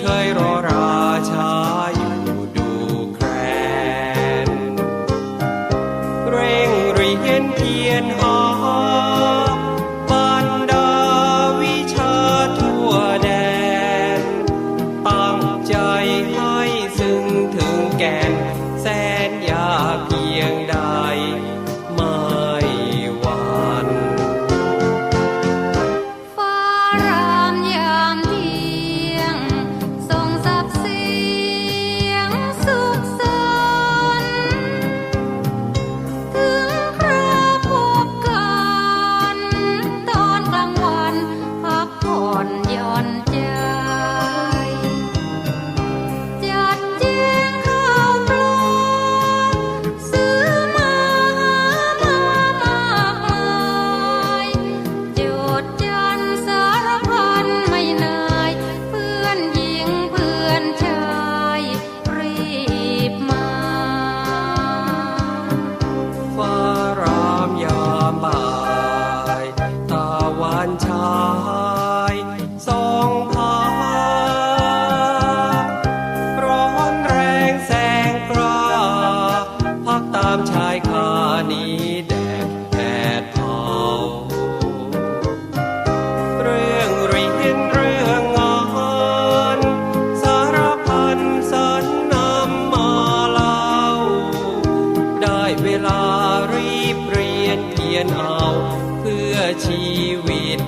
เคยรอราชาอยู่ดูแคลนเร่งเรียนเพียรหา เวลารีบเปลี่ยนเขียนเอา เพื่อชีวิต